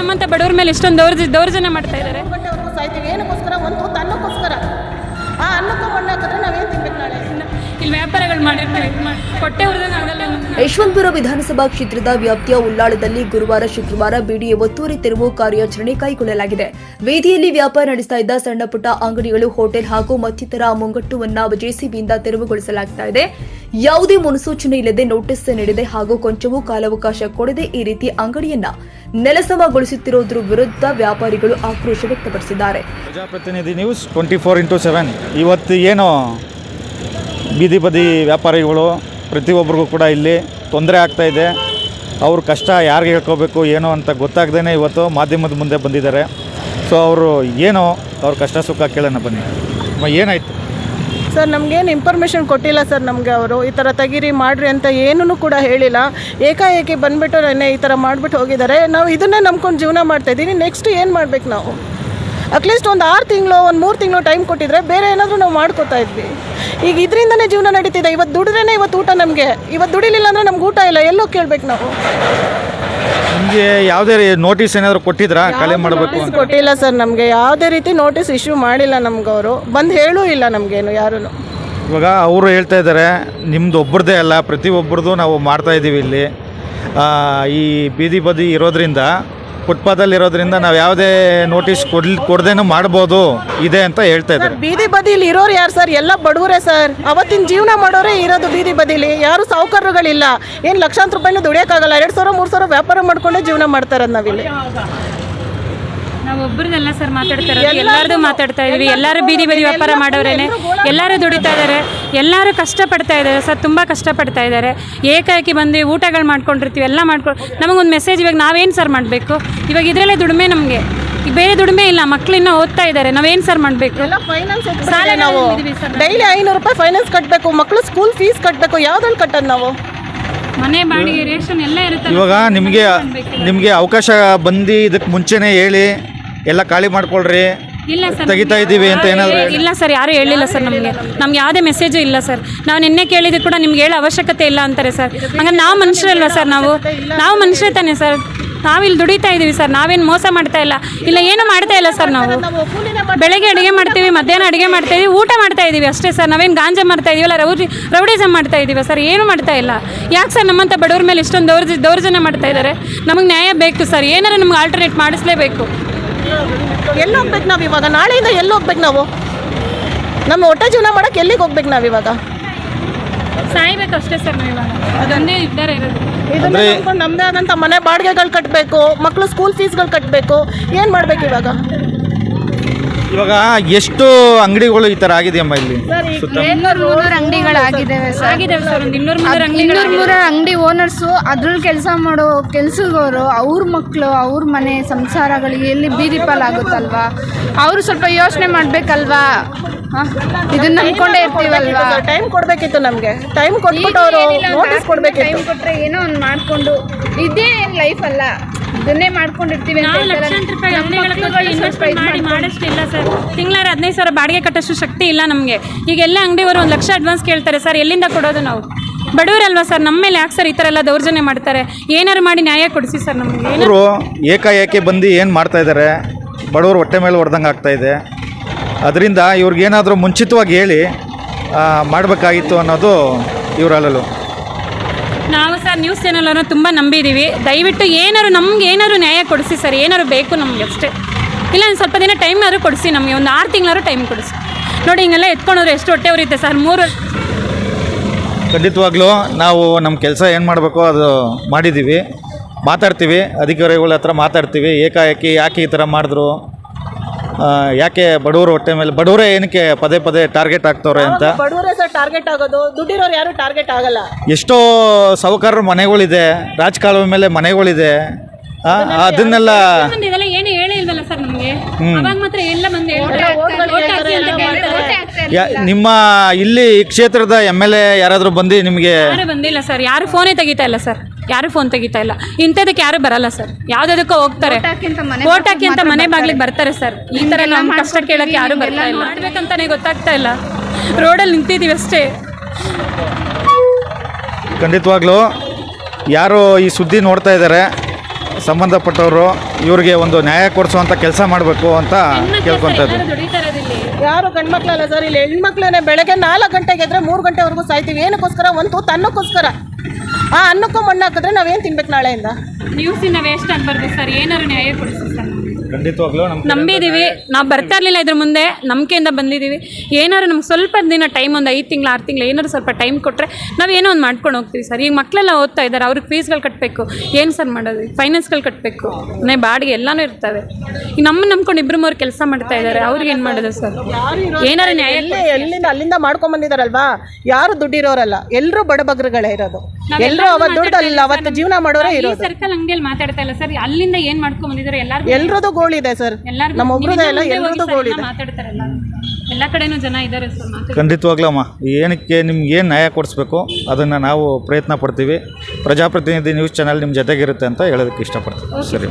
ನಮ್ಮಂತ ಬಡವ್ರ ಮೇಲೆ ಇಷ್ಟೊಂದು ದೌರ್ಜ ದೌರ್ಜನ್ಯ ಮಾಡ್ತಾ ಇದ್ದಾರೆ. ಇಲ್ಲಿ ವ್ಯಾಪಾರಗಳು ಮಾಡಿರ್ತೀವಿ ಹೊಟ್ಟೆ ಉರ್ದಂಗೆ ಆಗಲ್ಲ ನಮ್ಗೆ. ಯಶವಂತಪುರ ವಿಧಾನಸಭಾ ಕ್ಷೇತ್ರದ ವ್ಯಾಪ್ತಿಯ ಉಳ್ಳಾಳದಲ್ಲಿ ಗುರುವಾರ ಶುಕ್ರವಾರ ಬಿಡಿಎ ಒತ್ತುವರಿ ತೆರವು ಕಾರ್ಯಾಚರಣೆ ಕೈಗೊಳ್ಳಲಾಗಿದೆ. ವೇದಿಯಲ್ಲಿ ವ್ಯಾಪಾರ ನಡೆಸ್ತಾ ಇದ್ದ ಸಣ್ಣಪುಟ್ಟ ಅಂಗಡಿಗಳು ಹೋಟೆಲ್ ಹಾಗೂ ಮತ್ತಿತರ ಮುಂಗಟ್ಟುವನ್ನ ಜೆಸಿಬಿಯಿಂದ ತೆರವುಗೊಳಿಸಲಾಗ್ತಾ ಇದೆ. ಯಾವುದೇ ಮುನ್ಸೂಚನೆ ಇಲ್ಲದೆ ನೋಟಿಸ್ ನೀಡಿದೆ ಹಾಗೂ ಕೊಂಚವೂ ಕಾಲಾವಕಾಶ ಕೊಡದೆ ಈ ರೀತಿ ಅಂಗಡಿಯನ್ನ ನೆಲಸಮಗೊಳಿಸುತ್ತಿರುವುದರ ವಿರುದ್ಧ ವ್ಯಾಪಾರಿಗಳು ಆಕ್ರೋಶ ವ್ಯಕ್ತಪಡಿಸಿದ್ದಾರೆ. Prajapratinidhi news twenty four into seven. ಇವತ್ತು ಏನು ಬೀದಿ ಬದಿ ವ್ಯಾಪಾರಿಗಳು ಪ್ರತಿಯೊಬ್ಬರಿಗೂ ಕೂಡ ಇಲ್ಲಿ ತೊಂದರೆ ಆಗ್ತಾಯಿದೆ ಅವ್ರ ಕಷ್ಟ ಯಾರಿಗೆ ಹೇಳ್ಕೋಬೇಕು, ಏನೋ ಅಂತ ಗೊತ್ತಾಗ್ದೇ ಇವತ್ತು ಮಾಧ್ಯಮದ ಮುಂದೆ ಬಂದಿದ್ದಾರೆ. ಸೊ ಅವರು ಏನೋ ಅವ್ರ ಕಷ್ಟ ಸುಖ ಕೇಳೋಣ ಬನ್ನಿ. ಏನಾಯಿತು? ಸರ್, ನಮಗೇನು ಇನ್ಫಾರ್ಮೇಷನ್ ಕೊಟ್ಟಿಲ್ಲ ಸರ್ ನಮಗೆ ಅವರು. ಈ ಥರ ತೆಗೀರಿ, ಮಾಡಿರಿ ಅಂತ ಏನೂ ಕೂಡ ಹೇಳಿಲ್ಲ. ಏಕಾಏಕಿ ಬಂದುಬಿಟ್ಟು ಈ ಥರ ಮಾಡಿಬಿಟ್ಟು ಹೋಗಿದ್ದಾರೆ. ನಾವು ಇದನ್ನೇ ನಂಬ್ಕೊಂಡು ಜೀವನ ಮಾಡ್ತಾ ಇದ್ದೀವಿ ನೆಕ್ಸ್ಟ್ ಏನು ಮಾಡ್ಬೇಕು ನಾವು? ಅಟ್ಲೀಸ್ಟ್ ಒಂದು ಆರು ತಿಂಗಳು ಒಂದು ಮೂರು ತಿಂಗಳು ಟೈಮ್ ಕೊಟ್ಟಿದ್ರೆ ಬೇರೆ ಏನಾದರೂ ನಾವು ಮಾಡ್ಕೋತಾ ಇದ್ವಿ. ಈಗ ಇದರಿಂದನೇ ಜೀವನ ನಡೀತಿದೆ. ಇವತ್ತು ದುಡಿದ್ರೇ ಇವತ್ತು ಊಟ ನಮಗೆ. ಇವತ್ತು ದುಡಿಲಿಲ್ಲ ಅಂದರೆ ನಮ್ಗೆ ಊಟ ಇಲ್ಲ. ಎಲ್ಲೋ ಕೇಳ್ಬೇಕು ನಾವು. ನಿಮಗೆ ಯಾವುದೇ ನೋಟಿಸ್ ಏನಾದರೂ ಕೊಟ್ಟಿದ್ರಾ? ಕಲೆ ಮಾಡಬೇಕು ಕೊಟ್ಟಿಲ್ಲ ಸರ್ ನಮಗೆ. ಯಾವುದೇ ರೀತಿ ನೋಟಿಸ್ ಇಶ್ಯೂ ಮಾಡಿಲ್ಲ ನಮ್ಗೆ ಅವರು. ಬಂದು ಹೇಳೂ ಇಲ್ಲ ನಮಗೇನು ಯಾರೂ ಇವಾಗ ಅವರು ಹೇಳ್ತಾ ಇದ್ದಾರೆ ನಿಮ್ದು ಒಬ್ಬರದೇ ಅಲ್ಲ ಪ್ರತಿಯೊಬ್ಬರದು ನಾವು ಮಾಡ್ತಾ ಇದ್ದೀವಿ ಇಲ್ಲಿ. ಈ ಬೀದಿ ಬದಿ ಇರೋದ್ರಿಂದ ಫುಟ್ಪಾತಲ್ಲಿ ಇರೋದ್ರಿಂದ ನಾವು ಯಾವುದೇ ನೋಟಿಸ್ ಕೊಡ್ಲಿ ಕೊಡ್ದೇನು ಮಾಡ್ಬೋದು ಇದೆ ಅಂತ ಹೇಳ್ತಾ ಇದ್ದಾರೆ. ಬೀದಿ ಬದಿಲಿ ಇರೋರು ಯಾರು ಸರ್? ಎಲ್ಲ ಬಡವರೇ ಸರ್. ಅವತ್ತಿನ ಜೀವನ ಮಾಡೋರೇ ಇರೋದು ಬೀದಿ ಬದಿಲಿ. ಯಾರು ಸಾಹುಕಾರರುಗಳಿಲ್ಲ ಏನು ಲಕ್ಷಾಂತರ ರೂಪಾಯಿನೂ ದುಡಿಯೋಕ್ಕಾಗಲ್ಲ. ಎರಡು ಸಾವಿರ ಮೂರು ಸಾವಿರ ವ್ಯಾಪಾರ ಮಾಡ್ಕೊಂಡೇ ಜೀವನ ಮಾಡ್ತಾರೆ ನಾವಿಲ್ಲಿ. ನಾವು ಒಬ್ಬರದಲ್ಲ ಸರ್ ಮಾತಾಡ್ತಾ ಇರೋದು. ಎಲ್ಲಾರ್ದು ಮಾತಾಡ್ತಾ ಇದೀವಿ ಎಲ್ಲರೂ ಬೀದಿ ಬದಿ ವ್ಯಾಪಾರ ಮಾಡೋರೇನೆ. ಎಲ್ಲರೂ ದುಡಿತಾ ಇದ್ದಾರೆ ಎಲ್ಲರೂ ಕಷ್ಟಪಡ್ತಾ ಇದ್ದಾರೆ ಸರ್ ತುಂಬ ಕಷ್ಟಪಡ್ತಾ ಇದ್ದಾರೆ. ಏಕಾಏಕಿ ಬಂದು ಊಟಗಳು ಮಾಡ್ಕೊಂಡಿರ್ತೀವಿ ಎಲ್ಲ ಮಾಡ್ಕೊಂಡು ನಮಗೊಂದು ಮೆಸೇಜ್ ಇವಾಗ ನಾವೇನು ಸರ್ ಮಾಡಬೇಕು? ಇವಾಗ ಇದರಲ್ಲೇ ದುಡಿಮೆ ನಮಗೆ. ಈಗ ಬೇರೆ ದುಡಿಮೆ ಇಲ್ಲ ಮಕ್ಳು ಇನ್ನೂ ಓದ್ತಾ ಇದ್ದಾರೆ ನಾವೇನು ಸರ್ ಮಾಡಬೇಕು? ಎಲ್ಲ ಫೈನಾನ್ಸ್ ಸಾಲ ನಾವು. ಸರ್ ಡೈಲಿ ಐನೂರು ರೂಪಾಯಿ ಫೈನಾನ್ಸ್ ಕಟ್ಟಬೇಕು ಮಕ್ಕಳು ಸ್ಕೂಲ್ ಫೀಸ್ ಕಟ್ಟಬೇಕು ಯಾವ್ದ್ರಲ್ಲಿ ಕಟ್ಟೋದು ನಾವು? ಮನೆ ಬಾಡಿಗೆ ರೇಷನ್ ಎಲ್ಲ ಇರುತ್ತೆ ಇವಾಗ ನಿಮಗೆ ನಿಮಗೆ ಅವಕಾಶ ಬಂದು ಇದಕ್ಕೆ ಮುಂಚೆನೇ ಹೇಳಿ ಎಲ್ಲ ಖಾಲಿ ಮಾಡ್ಕೊಳ್ರಿ. ಇಲ್ಲ ಸರ್ ತೆಗಿತಾ ಇದ್ದೀವಿ ಅಂತ ಏನಾದರೂ ಇಲ್ಲ ಸರ್ ಯಾರು ಹೇಳಿಲ್ಲ ಸರ್ ನಮಗೆ. ನಮ್ಗೆ ಯಾವುದೇ ಮೆಸೇಜು ಇಲ್ಲ ಸರ್. ನಾವು ನಿನ್ನೆ ಕೇಳಿದ್ರು ಕೂಡ ನಿಮ್ಗೆ ಹೇಳೋ ಅವಶ್ಯಕತೆ ಇಲ್ಲ ಅಂತಾರೆ ಸರ್. ಹಂಗಂದ್ರೆ ನಾವು ಮನುಷ್ಯರಲ್ವಾ ಸರ್ ನಾವು? ನಾವು ಮನುಷ್ಯರೇ ತಾನೆ ಸರ್. ನಾವಿಲ್ಲಿ ದುಡಿತಾ ಇದ್ದೀವಿ ಸರ್. ನಾವೇನು ಮೋಸ ಮಾಡ್ತಾ ಇಲ್ಲ. ಇಲ್ಲ ಏನು ಮಾಡ್ತಾ ಇಲ್ಲ ಸರ್ ನಾವು. ಬೆಳಗ್ಗೆ ಅಡುಗೆ ಮಾಡ್ತೀವಿ ಮಧ್ಯಾಹ್ನ ಅಡುಗೆ ಮಾಡ್ತಾ ಇದೀವಿ ಊಟ ಮಾಡ್ತಾ ಇದ್ದೀವಿ ಅಷ್ಟೇ ಸರ್. ನಾವೇನು ಗಾಂಜಾ ಮಾಡ್ತಾ ಇದೀವಲ್ಲ ರೌಡಿ ರೌಡಿಸಮ್ ಮಾಡ್ತಾ ಇದ್ದೀವಿ ಸರ್. ಏನು ಮಾಡ್ತಾ ಇಲ್ಲ. ಯಾಕೆ ಸರ್ ನಮ್ಮಂಥ ಬಡವ್ರ ಮೇಲೆ ಇಷ್ಟೊಂದು ದೌರ್ಜ ದೌರ್ಜನ್ಯ ಮಾಡ್ತಾ ಇದ್ದಾರೆ ನಮಗೆ ನ್ಯಾಯ ಬೇಕು ಸರ್. ಏನಾರು ನಮ್ಗೆ ಆಲ್ಟರ್ನೇಟ್ ಮಾಡಿಸ್ಲೇಬೇಕು. ಎಲ್ಲಿ ಹೋಗ್ಬೇಕು ನಾವು ಇವಾಗ? ನಾಳೆಯಿಂದ ಎಲ್ಲಿ ಹೋಗ್ಬೇಕು ನಾವು? ನಮ್ಮ ಹೊಟ್ಟೆ ಜೀವನ ಮಾಡಕ್ಕೆ ಎಲ್ಲಿಗೆ ಹೋಗ್ಬೇಕು ನಾವು ಇವಾಗ? ನಮ್ದೇ ಅಷ್ಟೇ ಸರ್ ನಾವು ಇವಾಗ. ಅದನ್ನೇ ಇದ್ದಾರೆ ಇರೋದು. ಇದನ್ನ ನಂಬ್ಕೊಂಡು ಆದಂಥ ಮನೆ ಬಾಡಿಗೆಗಳು ಕಟ್ಟಬೇಕು ಮಕ್ಕಳು ಸ್ಕೂಲ್ ಫೀಸ್ಗಳು ಕಟ್ಟಬೇಕು ಏನು ಮಾಡ್ಬೇಕು ಇವಾಗ? ಇವಾಗ ಎಷ್ಟು ಅಂಗಡಿಗಳು ಈ ತರ ಆಗಿದೆ ಅಮ್ಮ ಇಲ್ಲಿ? ಸುತ್ತ ಇನ್ನೂರು ಮುನ್ನೂರು ಅಂಗಡಿಗಳಾಗಿದ್ದಾವೆ ಸರ್. ಆಗಿದೆ ಸರ್ ಒಂದು ಇನ್ನೂರು ಮುನ್ನೂರು ಅಂಗಡಿ ಇನ್ನೂರು ಮೂರು ಅಂಗಡಿ ಓನರ್ಸು ಅದ್ರಲ್ಲಿ ಕೆಲಸ ಮಾಡೋ ಕೆಲ್ಸದವರು ಅವ್ರ ಮಕ್ಕಳು ಅವ್ರ ಮನೆ ಸಂಸಾರಗಳಿಗೆ ಎಲ್ಲಿ ಬೀದಿ ಪಾಲಾಗುತ್ತಲ್ವಾ? ಅವರು ಸ್ವಲ್ಪ ಯೋಚನೆ ಮಾಡ್ಬೇಕಲ್ವಾ? ಇದನ್ನ ನಂಬ್ಕೊಂಡೇ ಇರ್ತೀವಲ್ವಾ? ಟೈಮ್ ಕೊಡಬೇಕಿತ್ತು ನಮಗೆ. ಟೈಮ್ ಕೊಟ್ಬಿಟ್ಟು ಅವರು ನೋಟಿಸ್ ಕೊಡಬೇಕಿತ್ತು. ಟೈಮ್ ಕೊಟ್ರೆ ಏನೋ ಒಂದು ಮಾಡಿಕೊಂಡು. ಇದೇ ಲೈಫ್ ಅಲ್ಲ? ಇದನ್ನೇ ಮಾಡ್ಕೊಂಡಿರ್ತೀವಿ ನಾವು ಲಕ್ಷಾಂತರ ರೂಪಾಯಿ ಅಂಗಡಿಗಳ ಮಾಡಿ ಮಾಡೋಷ್ಟಿಲ್ಲ ಇಲ್ಲ ಸರ್. ತಿಂಗಳಾರ ಹದಿನೈದು ಸಾವಿರ ಬಾಡಿಗೆ ಕಟ್ಟೋಷ್ಟು ಶಕ್ತಿ ಇಲ್ಲ ನಮಗೆ. ಈಗ ಎಲ್ಲ ಅಂಗಡಿಯವರು ಒಂದು ಲಕ್ಷ ಅಡ್ವಾನ್ಸ್ ಕೇಳ್ತಾರೆ ಸರ್ ಎಲ್ಲಿಂದ ಕೊಡೋದು ನಾವು? ಬಡವರಲ್ವಾ ಸರ್? ನಮ್ಮ ಮೇಲೆ ಯಾಕೆ ಸರ್ ಈ ಥರ ಎಲ್ಲ ದೌರ್ಜನ್ಯ ಮಾಡ್ತಾರೆ? ಏನಾರು ಮಾಡಿ ನ್ಯಾಯ ಕೊಡಿಸಿ ಸರ್ ನಮಗೆ. ಇವರು ಏಕಾಏಕಿ ಬಂದು ಏನು ಮಾಡ್ತಾ ಇದ್ದಾರೆ ಬಡವರು ಹೊಟ್ಟೆ ಮೇಲೆ ಹೊಡೆದಂಗೆ ಆಗ್ತಾ ಇದೆ. ಅದರಿಂದ ಇವ್ರಿಗೇನಾದರೂ ಮುಂಚಿತವಾಗಿ ಹೇಳಿ ಮಾಡಬೇಕಾಗಿತ್ತು ಅನ್ನೋದು ಇವರಲ್ಲೂ ಅಲ್ಲಲು. ನಾವು ಸರ್ ನ್ಯೂಸ್ ಚಾನಲ್ ಅವ್ರನ್ನ ತುಂಬ ನಂಬಿದ್ದೀವಿ ದಯವಿಟ್ಟು ಏನಾದ್ರು ನಮ್ಗೆ ಏನಾದ್ರು ನ್ಯಾಯ ಕೊಡಿಸಿ ಸರ್, ಏನಾದ್ರು ಬೇಕು ನಮಗೆ ಅಷ್ಟೇ. ಇಲ್ಲ, ಒಂದು ಸ್ವಲ್ಪ ದಿನ ಟೈಮ್ ಆದರೂ ಕೊಡಿಸಿ ನಮಗೆ, ಒಂದು ಆರು ತಿಂಗಳಾದ್ರೂ ಟೈಮ್ ಕೊಡಿಸಿ. ನೋಡಿ, ಹಿಂಗೆಲ್ಲ ಎತ್ಕೊಂಡ್ರೆ ಎಷ್ಟು ಹೊಟ್ಟೆ ಉರಿಯುತ್ತೆ ಸರ್, ಮೂರು ಖಂಡಿತವಾಗ್ಲೂ ನಾವು ನಮ್ಮ ಕೆಲಸ ಏನು ಮಾಡಬೇಕು ಅದು ಮಾಡಿದ್ದೀವಿ ಮಾತಾಡ್ತೀವಿ, ಅಧಿಕಾರಿಗಳ ಹತ್ರ ಮಾತಾಡ್ತೀವಿ, ಏಕಾಏಕಿ ಯಾಕೆ ಈ ಥರ ಮಾಡಿದ್ರು? ಯಾಕೆ ಬಡವರು ಹೊಟ್ಟೆ ಮೇಲೆ ಬಡವರೇ ಏನಕ್ಕೆ ಪದೇ ಪದೇ ಟಾರ್ಗೆಟ್ ಆಗ್ತವ್ರೆ ಅಂತ? ಬಡವರೇ ಸರ್ ಟಾರ್ಗೆಟ್ ಆಗೋದು ದುಡ್ಡಿರೋರು ಯಾರು ಟಾರ್ಗೆಟ್ ಆಗಲ್ಲ. ಎಷ್ಟೋ ಸಾಹುಕಾರರ ಮನೆಗಳಿದೆ ರಾಜಕಾಲುವೆ ಮೇಲೆ ಮನೆಗಳಿದೆ. ಆ, ಅದನ್ನೆಲ್ಲ ಮಂದಿ? ಇದೆಲ್ಲ ಏನು ಹೇಳೇ ಇಲ್ವಲ್ಲ ಸರ್ ನಮಗೆ? ಅವಾಗ ಮಾತ್ರ ಎಲ್ಲ ಹೇಳ್ತಾರೆ. vote ಹಾಕಿ ಅಂತ ಕೇಳ್ತಾರೆ. ಯಾ- ನಿಮ್ಮ ಇಲ್ಲಿ ಈ ಕ್ಷೇತ್ರದ ಎಂ ಎಲ್ ಎ ಯಾರಾದರೂ ಬಂದು ನಿಮಗೆ ಯಾರು ಬಂದಿಲ್ಲ ಸರ್. ಯಾರು ಫೋನೇ ತೆಗಿತಾ ಇಲ್ಲ ಸರ್. ಯಾರು ಫೋನ್ ತೆಗಿತಾ ಇಲ್ಲ. ಇಂಥದಕ್ಕೆ ಯಾರು ಬರಲ್ಲ ಸರ್ ಯಾವ್ದಕ್ಕೋ ಹೋಗ್ತಾರೆ. ಓಟ್ ಹಾಕಿ ಅಂತ ಮನೆ ಬಾಗ್ಲಿಗೆ ಬರ್ತಾರೆ ಸರ್ ಈ ಥರ ನಮ್ಮ ಕಷ್ಟ ಕೇಳಕ್ಕೆ ಯಾರು ಬರ್ತಾ ಇಲ್ಲ. ಮಾಡ್ಬೇಕಂತಾನೆ ಗೊತ್ತಾಗ್ತಾ ಇಲ್ಲ. ರೋಡಲ್ಲಿ ನಿಂತಿದ್ದೀವಿ ಅಷ್ಟೇ. ಖಂಡಿತವಾಗ್ಲೂ ಯಾರು ಈ ಸುದ್ದಿ ನೋಡ್ತಾ ಇದ್ದಾರೆ ಸಂಬಂಧಪಟ್ಟವರು ಇವ್ರಿಗೆ ಒಂದು ನ್ಯಾಯ ಕೊಡಿಸುವಂಥ ಕೆಲಸ ಮಾಡಬೇಕು ಅಂತ ಕೇಳ್ಕೊತಾ ಯಾರು ಗಂಡ್ಮಕ್ಳಲ್ಲ ಸರ್ ಇಲ್ಲಿ ಹೆಣ್ಮಕ್ಳೇ ಬೆಳಗ್ಗೆ ನಾಲ್ಕು ಗಂಟೆಗೆ ಎದ್ರೆ ಮೂರು ಗಂಟೆವರೆಗೂ ಸಾಯ್ತೀವಿ. ಏನಕ್ಕೋಸ್ಕರ? ಒಂದು ತುತ್ತು ಅನ್ನಕ್ಕೋಸ್ಕರ ಆ ಅನ್ನಕ್ಕೂ ಮಣ್ಣು ಹಾಕಿದ್ರೆ ನಾವೇನು ತಿನ್ಬೇಕು ನಾಳೆಯಿಂದ? ನ್ಯೂಸಿನ ವೇಸ್ಟ್ ಆಗ್ಬಾರ್ದು ಸರ್. ಏನಾದ್ರು ನ್ಯಾಯ ಕೊಡಿಸಿ ಸರ್ ಖಂಡಿತವಾಗ್ಲೂ ನಮ್ಮ ನಂಬಿದೀವಿ. ನಾವು ಬರ್ತಾ ಇರಲಿಲ್ಲ ಇದ್ರ ಮುಂದೆ. ನಂಬಿಕೆಯಿಂದ ಬಂದಿದ್ದೀವಿ ಏನಾದ್ರು ನಮ್ಗೆ ಸ್ವಲ್ಪ ದಿನ ಟೈಮ್ ಒಂದು ಐದು ತಿಂಗಳು ಆರು ತಿಂಗಳು ಏನಾದ್ರು ಸ್ವಲ್ಪ ಟೈಮ್ ಕೊಟ್ಟರೆ ನಾವು ಏನೋ ಒಂದು ಮಾಡ್ಕೊಂಡು ಹೋಗ್ತೀವಿ ಸರ್. ಈಗ ಮಕ್ಕಳೆಲ್ಲ ಓದ್ತಾ ಇದ್ದಾರೆ. ಅವ್ರಿಗೆ ಫೀಸ್ಗಳು ಕಟ್ಟಬೇಕು ಏನು ಸರ್ ಮಾಡೋದು? ಫೈನಾನ್ಸ್ಗಳು ಕಟ್ಟಬೇಕು ಮನೆ ಬಾಡಿಗೆ ಎಲ್ಲನೂ ಇರ್ತವೆ. ಈಗ ನಮ್ಮ ನಂಬ್ಕೊಂಡು ಇಬ್ಬರು ಮೂರು ಕೆಲಸ ಮಾಡ್ತಾ ಇದ್ದಾರೆ. ಅವ್ರಿಗೆ ಏನು ಮಾಡೋದು ಸರ್? ಏನಾದ್ರು ನ್ಯಾಯ ಎಲ್ಲಿ ಎಲ್ಲಿಂದ ಅಲ್ಲಿಂದ ಮಾಡ್ಕೊಂಡ್ಬಂದಿದಾರಲ್ವಾ ಯಾರು ದುಡ್ಡಿರೋರಲ್ಲ? ಎಲ್ಲರೂ ಬಡಬಗ್ರಗಳೇ ಇರೋದು. ಎಲ್ಲರೂ ಅವತ್ತು ದುಡ್ಡು ಅಲ್ಲ ಅವತ್ತು ಜೀವನ ಮಾಡೋರೇ ಈ ಇರೋದು. ಸರ್ಕಲ್ ಅಂಗಡಿಯಲ್ಲಿ ಮಾತಾಡ್ತಾ ಇಲ್ಲ ಸರ್. ಅಲ್ಲಿಂದ ಏನ್ ಮಾಡ್ಕೊಂಡ್ ಬಂದಿದ್ದಾರೆ? ಎಲ್ಲರದು ಎಲ್ರದ್ದು ಗೋಳಿದೆ ಸರ್. ಎಲ್ಲಾರು ನಮ್ಮ ಒಬ್ರದೇ ಎಲ್ಲ ಎಲ್ರದ್ದು ಗೋಳಿದೆ. ಮಾತಾಡ್ತಾರಲ್ಲ? ಎಲ್ಲ ಕಡೆನೂ ಜನ ಇದ್ದಾರೆ ಸರ್ ಮಾತಾಡ್ತಾರೆ. ಖಂಡಿತವಾಗ್ಲೂ ಅಮ್ಮ ಏನಕ್ಕೆ ನಿಮ್ಗೆ ಏನು ನ್ಯಾಯ ಕೊಡಿಸ್ಬೇಕು ಅದನ್ನು ನಾವು ಪ್ರಯತ್ನ ಪಡ್ತೀವಿ. ಪ್ರಜಾಪ್ರತಿನಿಧಿ ನ್ಯೂಸ್ ಚಾನಲ್ ನಿಮ್ಮ ಜೊತೆಗಿರುತ್ತೆ ಅಂತ ಹೇಳೋದಕ್ಕೆ ಇಷ್ಟಪಡ್ತೀವಿ ಸರಿ.